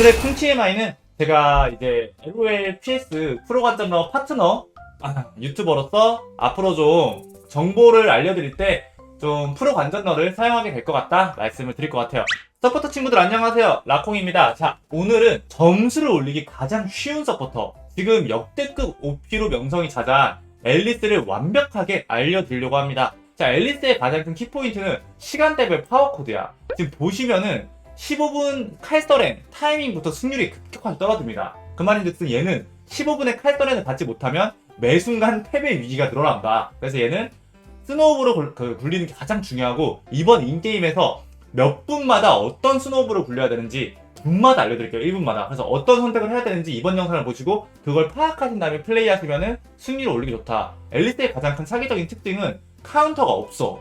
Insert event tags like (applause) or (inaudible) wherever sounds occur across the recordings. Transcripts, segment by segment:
오늘의 쿵 TMI는 제가 이제 LOL PS 프로 관점러 파트너 아, 유튜버로서 앞으로 좀 정보를 알려드릴 때 좀 프로 관전러를 사용하게 될 것 같다 말씀을 드릴 것 같아요. 서포터 친구들 안녕하세요. 라콩입니다. 자, 오늘은 점수를 올리기 가장 쉬운 서포터. 지금 역대급 OP로 명성이 자자한 앨리스를 완벽하게 알려드리려고 합니다. 자, 앨리스의 가장 큰 키포인트는 시간대별 파워코드야. 지금 보시면은 15분 칼서렌 타이밍부터 승률이 급격하게 떨어집니다. 그 말인즉슨 얘는 15분의 칼서렌을 받지 못하면 매 순간 패배 위기가 늘어난다. 그래서 얘는 스노우브로 굴- 그 굴리는 게 가장 중요하고 이번 인게임에서 몇 분마다 어떤 스노우브를 굴려야 되는지 분마다 알려드릴게요. 1분마다. 그래서 어떤 선택을 해야 되는지 이번 영상을 보시고 그걸 파악하신 다음에 플레이하시면은 승리를 올리기 좋다. 엘리트의 가장 큰 사기적인 특징은 카운터가 없어.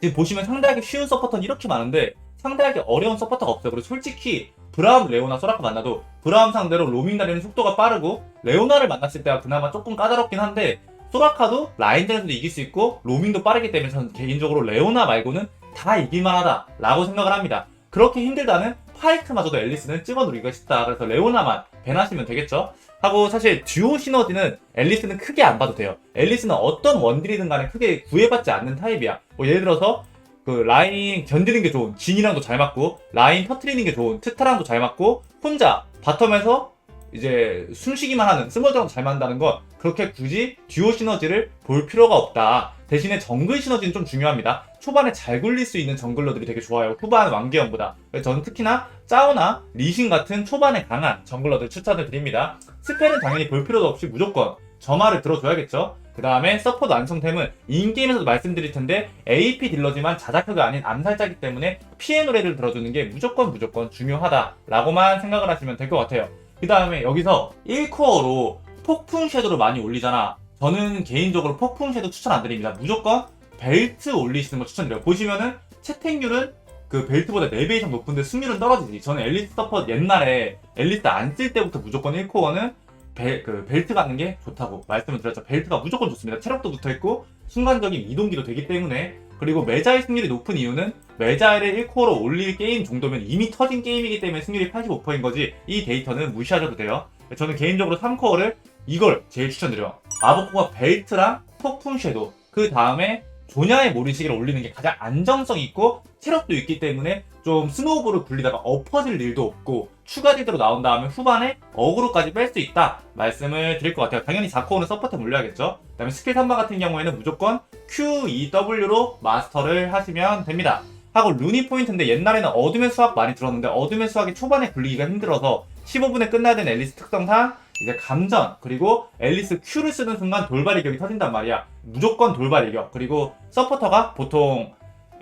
지금 보시면 상대하기 쉬운 서포터는 이렇게 많은데 상대하기 어려운 서포터가 없어요. 그리고 솔직히 브라움, 레오나, 소라카 만나도 브라움 상대로 로밍 날리는 속도가 빠르고 레오나를 만났을 때가 그나마 조금 까다롭긴 한데 소라카도 라인전에서도 이길 수 있고 로밍도 빠르기 때문에 저는 개인적으로 레오나 말고는 다 이길만하다 라고 생각을 합니다. 그렇게 힘들다는 파이크마저도 앨리스는 찍어 누르기가 쉽다. 그래서 레오나만 밴하시면 되겠죠? 하고 사실 듀오 시너지는 앨리스는 크게 안 봐도 돼요. 앨리스는 어떤 원딜이든 간에 크게 구애받지 않는 타입이야. 뭐 예를 들어서 그 라인 견디는 게 좋은 진이랑도 잘 맞고 라인 터트리는 게 좋은 트타랑도 잘 맞고 혼자 바텀에서 이제 숨쉬기만 하는 스몰드랑 잘 맞는다는 건 그렇게 굳이 듀오 시너지를 볼 필요가 없다. 대신에 정글 시너지는 좀 중요합니다. 초반에 잘 굴릴 수 있는 정글러들이 되게 좋아요. 후반 왕계형보다. 그래서 저는 특히나 짜오나 리신 같은 초반에 강한 정글러들 추천을 드립니다. 스펠은 당연히 볼 필요도 없이 무조건 점화를 들어줘야겠죠. 그 다음에 서포트 완성템은 인게임에서도 말씀드릴 텐데 AP 딜러지만 자자크가 아닌 암살자기 때문에 피해 노래를 들어주는 게 무조건 무조건 중요하다라고만 생각을 하시면 될 것 같아요. 그 다음에 여기서 1코어로 폭풍 섀도를 많이 올리잖아. 저는 개인적으로 폭풍 섀도 추천 안 드립니다. 무조건 벨트 올리시는 거 추천드려요. 보시면은 채택률은 그 벨트보다 4배 이상 높은데 승률은 떨어지지. 저는 앨리스 서폿 옛날에 앨리스 안쓸 때부터 무조건 1코어는 벨, 그 벨트 갖는 게 좋다고 말씀을 드렸죠. 벨트가 무조건 좋습니다. 체력도 붙어 있고 순간적인 이동기도 되기 때문에 그리고 메자의 승률이 높은 이유는 메자를 1코어로 올릴 게임 정도면 이미 터진 게임이기 때문에 승률이 85%인 거지 이 데이터는 무시하셔도 돼요. 저는 개인적으로 3코어를 이걸 제일 추천드려요. 마법코가 벨트랑 폭풍 섀도우 그 다음에 조냐의 모리시기를 올리는 게 가장 안정성 있고 체력도 있기 때문에 좀 스노우볼을 굴리다가 엎어질 일도 없고 추가 딜드로 나온 다음에 후반에 어그로까지 뺄 수 있다 말씀을 드릴 것 같아요. 당연히 4코어는 서포트 물려야겠죠. 그 다음에 스킬 3바 같은 경우에는 무조건 Q, E, W로 마스터를 하시면 됩니다. 하고 루니 포인트인데 옛날에는 어둠의 수학 많이 들었는데 어둠의 수학이 초반에 굴리기가 힘들어서 15분에 끝나야 되는 앨리스 특성상 이제 감전 그리고 앨리스 Q를 쓰는 순간 돌발 이격이 터진단 말이야. 무조건 돌발 이격 그리고 서포터가 보통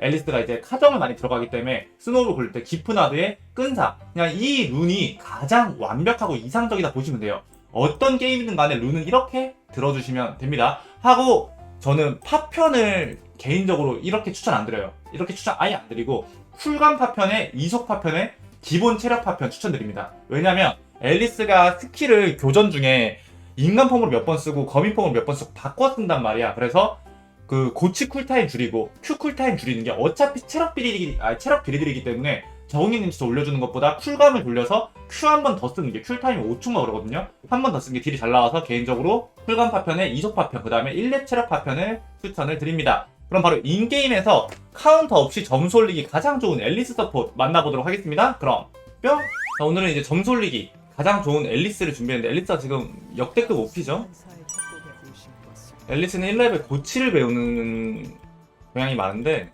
앨리스가 이제 카정을 많이 들어가기 때문에 스노우를 굴릴 때 기프나드의 끈사 그냥 이 룬이 가장 완벽하고 이상적이다 보시면 돼요. 어떤 게임이든 간에 룬은 이렇게 들어주시면 됩니다. 하고 저는 파편을 개인적으로 이렇게 추천 안 드려요. 이렇게 추천 아예 안 드리고 쿨감 파편에 이속 파편에 기본 체력 파편 추천드립니다. 왜냐면 앨리스가 스킬을 교전 중에 인간 폼으로 몇 번 쓰고 거민 폼으로 몇 번 쓰고 바꿔 쓴단 말이야. 그래서 그 고치 쿨타임 줄이고 Q 쿨타임 줄이는 게 어차피 체력 비리기 아 체력 비리들이기 때문에 적응력 인지도 올려주는 것보다 쿨감을 돌려서 Q 한번 더 쓰는 게 쿨타임이 5초인가 그러거든요. 한 번 더 쓰는 게 딜이 잘 나와서 개인적으로 쿨감 파편에 이속 파편 그 다음에 1렙 체력 파편을 추천을 드립니다. 그럼 바로 인게임에서 카운터 없이 점수 올리기 가장 좋은 앨리스 서포트 만나보도록 하겠습니다. 그럼 뿅! 자, 오늘은 이제 점수 올리기 가장 좋은 앨리스를 준비했는데 앨리스가 지금 역대급 오피죠? 앨리스는 1렙에 고치를 배우는 경향이 많은데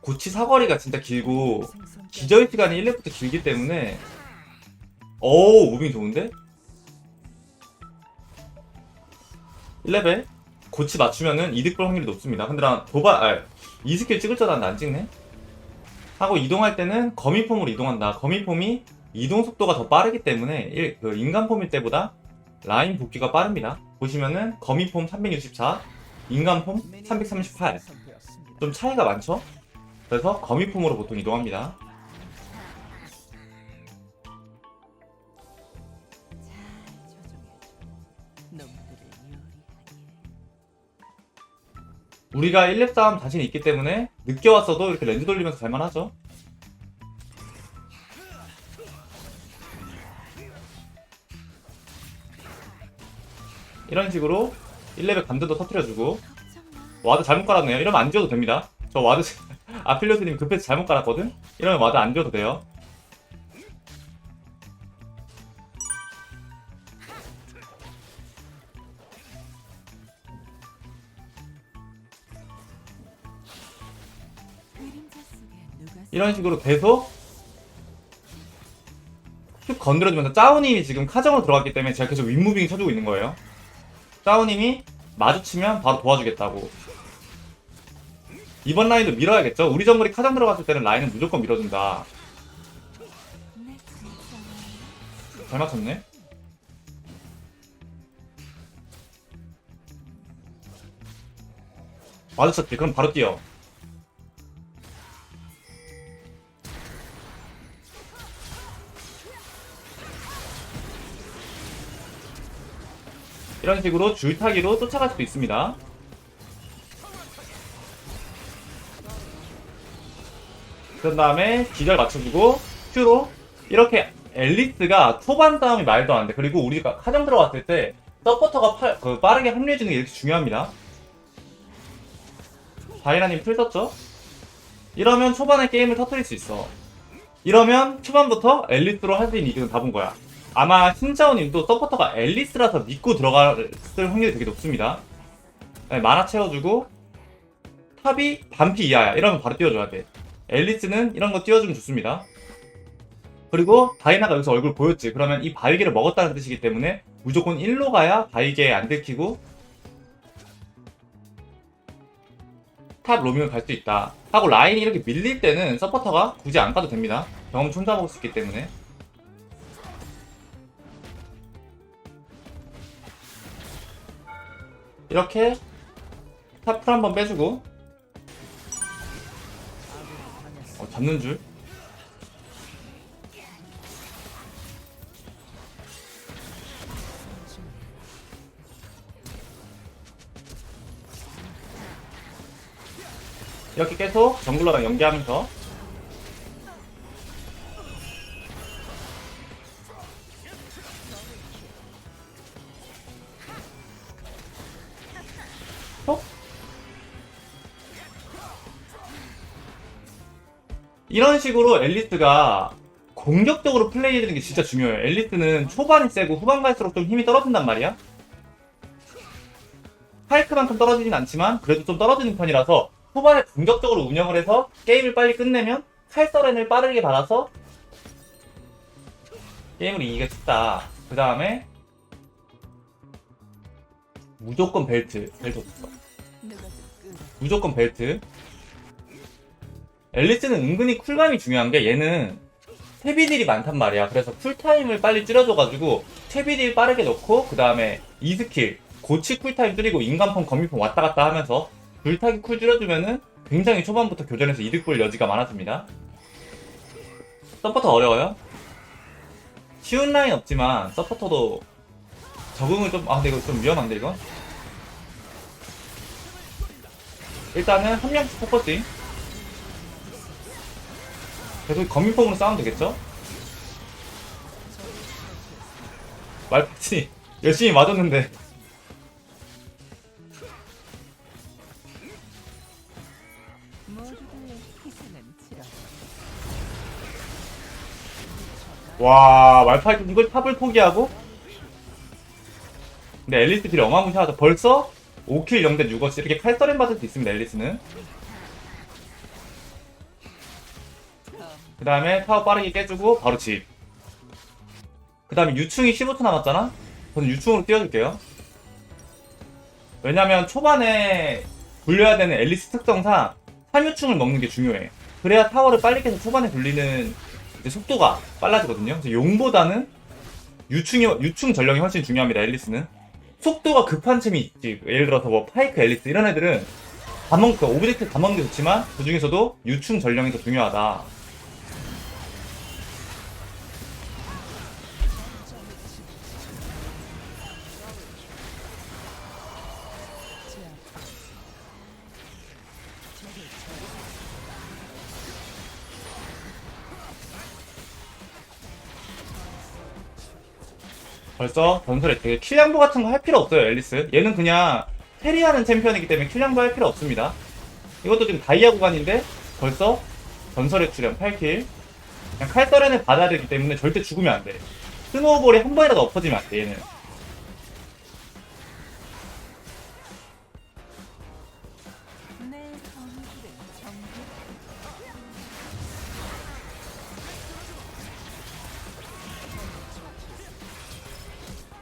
고치 사거리가 진짜 길고 기절 시간이 1렙부터 길기 때문에 오 무빙 좋은데? 1렙에 고치 맞추면은 이득 볼 확률이 높습니다. 근데 난 도발, 아, 이 스킬 찍을 줄 알았는데 안 찍네? 하고 이동할 때는 거미폼으로 이동한다. 거미폼이 이동 속도가 더 빠르기 때문에 일- 그 인간 폼일 때보다 라인 복귀가 빠릅니다. 보시면은 거미폼 364, 인간폼 338. 좀 차이가 많죠? 그래서 거미폼으로 보통 이동합니다. 우리가 1렙 싸움 자신 있기 때문에 늦게 왔어도 이렇게 렌즈 돌리면서 갈만하죠. 이런 식으로 1레벨 감전도 터트려주고 와드 잘못 깔았네요. 이러면 안 지워도 됩니다. 저 와드 (laughs) 아필리오드님 급해서 잘못 깔았거든? 이러면 와드 안 지워도 돼요. 이런 식으로 계속 쭉 건드려주면서 짜오님이 지금 카정으로 들어갔기 때문에 제가 계속 윗무빙 쳐주고 있는 거예요. 짜오님이 마주치면 바로 도와주겠다고. 이번 라인도 밀어야겠죠? 우리 정글이 카정 들어갔을 때는 라인은 무조건 밀어준다. 잘 맞췄네? 마주쳤지? 그럼 바로 뛰어. 이런 식으로 줄타기로 쫓아갈 수도 있습니다. 그런 다음에 기절 맞춰주고 큐로 이렇게 앨리스가 초반 싸움이 말도 안 돼. 그리고 우리가 카정 들어갔을 때 서포터가 파- 그 빠르게 합류해주는 게 이렇게 중요합니다. 바이라님 풀 썼죠? 이러면 초반에 게임을 터뜨릴 수 있어. 이러면 초반부터 앨리스로 할 수 있는 이득은 다 본 거야. 아마 신자오님도 서포터가 앨리스라서 믿고 들어갈 확률이 되게 높습니다. 네, 만화 채워주고 탑이 반피 이하야. 이러면 바로 띄워줘야 돼. 앨리스는 이런 거 띄워주면 좋습니다. 그리고 바이나가 여기서 얼굴 보였지. 그러면 이 바위개를 먹었다는 뜻이기 때문에 무조건 1로 가야 바위개 안 들키고 탑 로밍을 갈 수 있다. 하고 라인이 이렇게 밀릴 때는 서포터가 굳이 안 가도 됩니다. 경험 먹을 수 있기 때문에. 이렇게 탑풀 한번 빼주고. 어, 잡는 줄? 이렇게 계속 정글러랑 연계하면서 이런 식으로 앨리스가 공격적으로 플레이해주는 게 진짜 중요해요. 앨리스는 초반이 세고 후반 갈수록 좀 힘이 떨어진단 말이야. 파이크만큼 떨어지진 않지만 그래도 좀 떨어지는 편이라서 후반에 공격적으로 운영을 해서 게임을 빨리 끝내면 칼서렌을 빠르게 받아서 게임을 이기가 쉽다. 그 다음에 무조건 벨트. 벨트 없어. 무조건 벨트. 앨리스는 은근히 쿨감이 중요한 게 얘는 퇴비딜이 많단 말이야. 그래서 쿨타임을 빨리 줄여줘가지고 퇴비딜 빠르게 넣고 그 다음에 2스킬 고치 쿨타임 줄이고 인간폼 거미폼 왔다 갔다 하면서 불타기 쿨 줄여주면은 굉장히 초반부터 교전에서 이득 볼 여지가 많아집니다. 서포터 어려워요? 쉬운 라인 없지만 서포터도 적응을 좀, 아, 근데 이거 좀 위험한데, 이거? 일단은 한 명씩 포커싱. 계속 거미폼으로 싸우면 되겠죠? 말파치 열심히 맞았는데. 와 말파이트 이걸 탑을 포기하고? 근데 앨리스 딜이 어마무시하죠 벌써 5킬 0대 6어치. 이렇게 칼서렌 받을 수 있습니다 앨리스는 그 다음에 타워 빠르게 깨주고 바로 집 그 다음에 유충이 15초 남았잖아 저는 유충으로 띄워줄게요 왜냐면 초반에 굴려야 되는 앨리스 특성상 3유충을 먹는 게 중요해 그래야 타워를 빨리 깨서 초반에 굴리는 이제 속도가 빨라지거든요. 그래서 용보다는 유충이 유충 전령이 훨씬 중요합니다. 앨리스는 속도가 급한 챔이 있지. 예를 들어서 뭐 파이크 앨리스 이런 애들은 다 먹, 그 오브젝트 다 먹는 게 좋지만 그 중에서도 유충 전령이 더 중요하다. 벌써 전설에 되게 킬량보 같은 거 할 필요 없어요 앨리스. 얘는 그냥 캐리하는 챔피언이기 때문에 킬량보 할 필요 없습니다. 이것도 지금 다이아 구간인데 벌써 전설의 출연 8킬. 그냥 받아야 되기 때문에 절대 죽으면 안돼. 스노우볼이 한 번이라도 엎어지면 안돼 얘는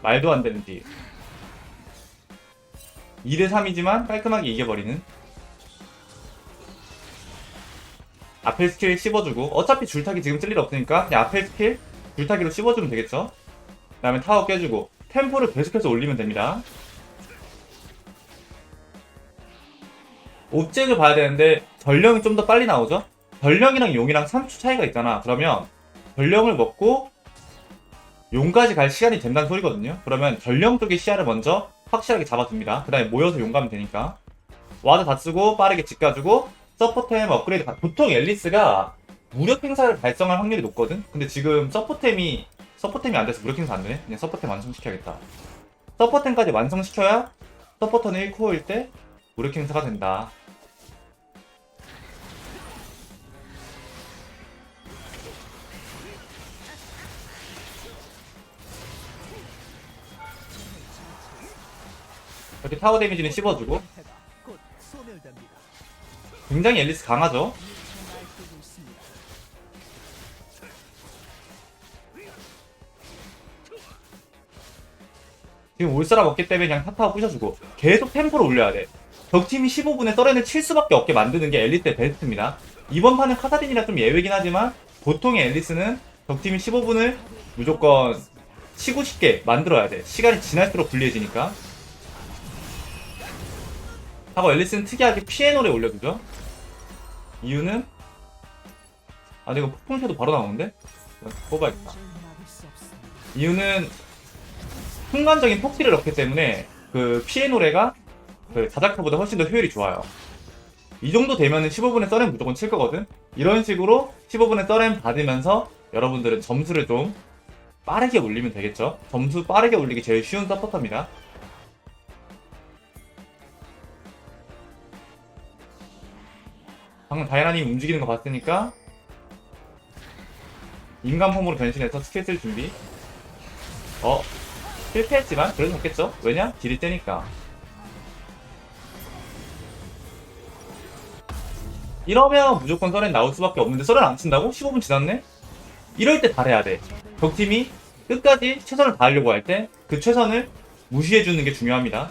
말도 안 되는 딜. 2대 3이지만 깔끔하게 이겨버리는. 앞에 스킬 씹어주고 어차피 줄타기 지금 쓸 일 없으니까 그냥 앞에 스킬 줄타기로 씹어주면 되겠죠? 그 다음에 타워 깨주고 템포를 계속해서 올리면 됩니다. 옵젝을 봐야 되는데 전령이 좀 더 빨리 나오죠? 전령이랑 용이랑 3초 차이가 있잖아. 그러면 전령을 먹고 용까지 갈 시간이 된다는 소리거든요. 그러면 전령 쪽의 시야를 먼저 확실하게 잡아줍니다. 그 다음에 모여서 용 가면 되니까. 와드 다 쓰고 빠르게 집 가주고 서포템 업그레이드 가- 보통 앨리스가 무력 행사를 발성할 확률이 높거든? 근데 지금 서포템이 서포템이 안 돼서 무력 행사 안 되네? 그냥 서포템 완성시켜야겠다. 서포템까지 완성시켜야 서포터는 1코어일 때 무력 행사가 된다. 이렇게 타워 데미지는 씹어주고. 굉장히 앨리스 강하죠? 지금 올 사람 없기 때문에 그냥 타타워 부셔주고 계속 템포를 올려야 돼. 적팀이 15분에 서렌을 칠 수밖에 없게 만드는 게 앨리스의 베스트입니다. 이번 판은 카사딘이라 좀 예외긴 하지만 보통의 앨리스는 적팀이 15분을 무조건 치고 싶게 만들어야 돼. 시간이 지날수록 불리해지니까. 하고 앨리스는 특이하게 피에노를 올려주죠. 이유는 아 이거 폭풍셔도 바로 나오는데? 뽑아야겠다. 이유는 순간적인 폭딜을 넣기 때문에 그 피해 노래가 그 자작카보다 훨씬 더 효율이 좋아요. 이 정도 되면은 15분에 써렌 무조건 칠 거거든? 이런 식으로 15분에 써렌 받으면서 여러분들은 점수를 좀 빠르게 올리면 되겠죠? 점수 빠르게 올리기 제일 쉬운 서포터입니다. 방금 다이나님 움직이는 거 봤으니까 인간 폼으로 변신해서 스킬 쓸 준비 어 실패했지만 그래도 잡겠죠? 왜냐? 딜이 세니까 이러면 무조건 서렌 나올 수밖에 없는데 서렌 안 친다고? 15분 지났네? 이럴 때 잘해야 돼 적팀이 끝까지 최선을 다하려고 할 때 그 최선을 무시해주는 게 중요합니다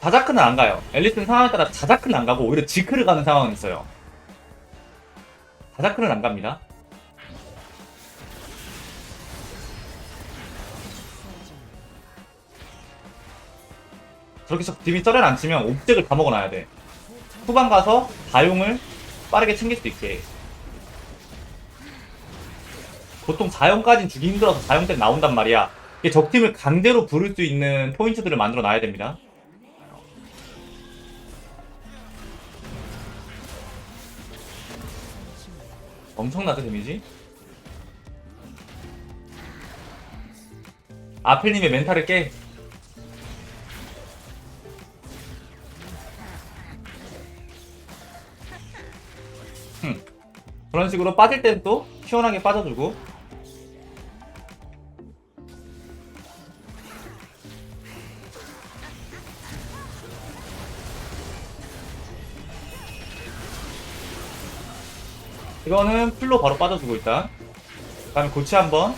자자크는 안 가요 앨리스는 상황에 따라 자자크는 안 가고 오히려 지크를 가는 상황은 있어요 자자크는 안 갑니다 저렇게 딜이 썰을 안 치면 옵젝을 다 먹어놔야 돼. 후반 가서 다용을 빠르게 챙길 수 있게. 보통 4용까지는 주기 힘들어서 4용 때 나온단 말이야. 적팀을 강제로 부를 수 있는 포인트들을 만들어 놔야 됩니다. 엄청나죠, 데미지? 아펠님의 멘탈을 깨. 그런 식으로 빠질 땐 또 시원하게 빠져주고 이거는 풀로 바로 빠져주고 일단 그 다음에 고치 한번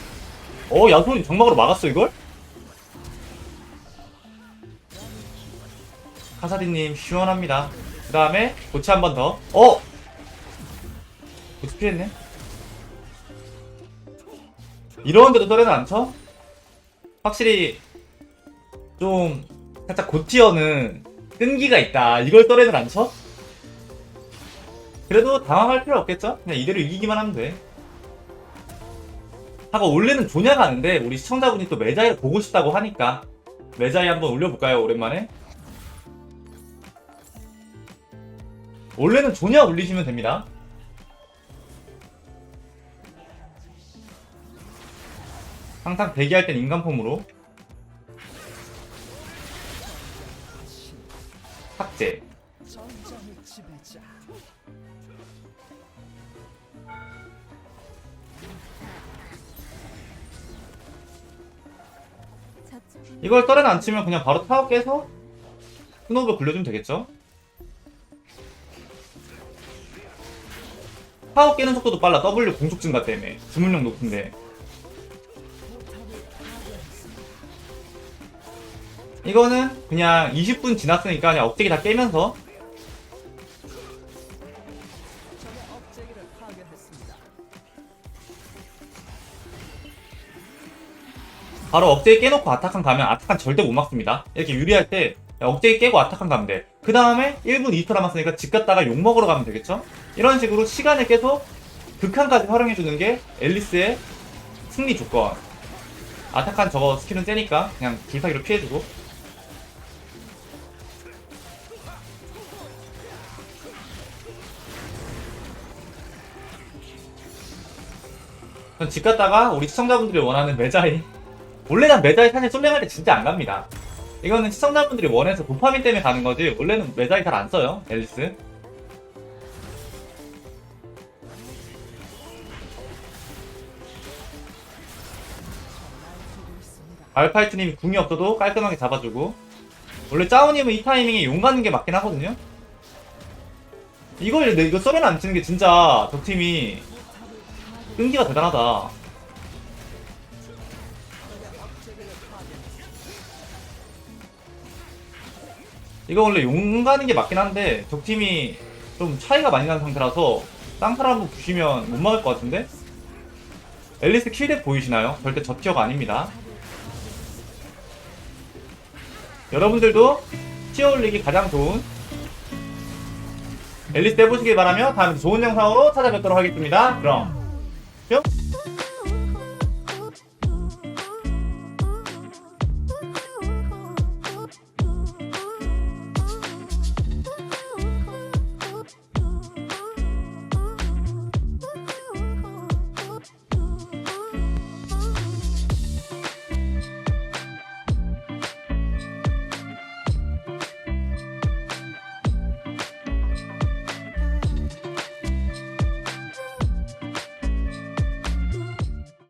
어 야손이 정막으로 막았어 이걸? 카사디님 시원합니다 그 다음에 고치 한번 더 어! 고치 피했네 이러는데도 떨에는 안 쳐? 확실히 좀 살짝 고티어는 끈기가 있다 이걸 떨에는 안 쳐? 그래도 당황할 필요 없겠죠? 그냥 이대로 이기기만 하면 돼. 하고 원래는 조냐 가는데 우리 시청자분이 또 메자이를 보고 싶다고 하니까. 메자이 한번 올려볼까요? 오랜만에? 원래는 조냐 올리시면 됩니다. 항상 대기할 땐 인간폼으로. 삭제 이걸 떨어안 치면 그냥 바로 타워 깨서 스노우볼 굴려주면 되겠죠? 타워 깨는 속도도 빨라. W 공속 증가 때문에 주문력 높은데. 이거는 그냥 20분 지났으니까 그냥 억제기 다 깨면서 바로 억제기 깨놓고 아타칸 가면 아타칸 절대 못 막습니다. 이렇게 유리할 때 억제기 깨고 아타칸 가면 돼 그 다음에 1분 2초 남았으니까 집 갔다가 욕 먹으러 가면 되겠죠? 이런 식으로 시간을 계속 극한까지 활용해주는 게 앨리스의 승리 조건. 아타칸 저거 스킬은 세니까 그냥 줄타기로 피해주고. 전집 갔다가 우리 시청자분들이 원하는 메자이 원래 난 메자이 사실 솔랭할 때 진짜 안 갑니다. 이거는 시청자분들이 원해서 도파민 때문에 가는 거지 원래는 메자이 잘 안 써요 앨리스. 알파이트님이 궁이 없어도 깔끔하게 잡아주고. 원래 짜오님은 이 타이밍에 용 가는 게 맞긴 하거든요. 이걸 내 이거 서렌 안 치는 게 진짜 저 팀이 끈기가 대단하다 이거 원래 용 가는 게 맞긴 한데 적팀이 좀 차이가 많이 나는 상태라서 쌍팔 한번 부시면 못 막을 것 같은데? 앨리스 킬덱 보이시나요? 절대 저 티어가 아닙니다 여러분들도 티어 올리기 가장 좋은 앨리스 해보시길 바라며 다음에 좋은 영상으로 찾아뵙도록 하겠습니다 그럼 뿅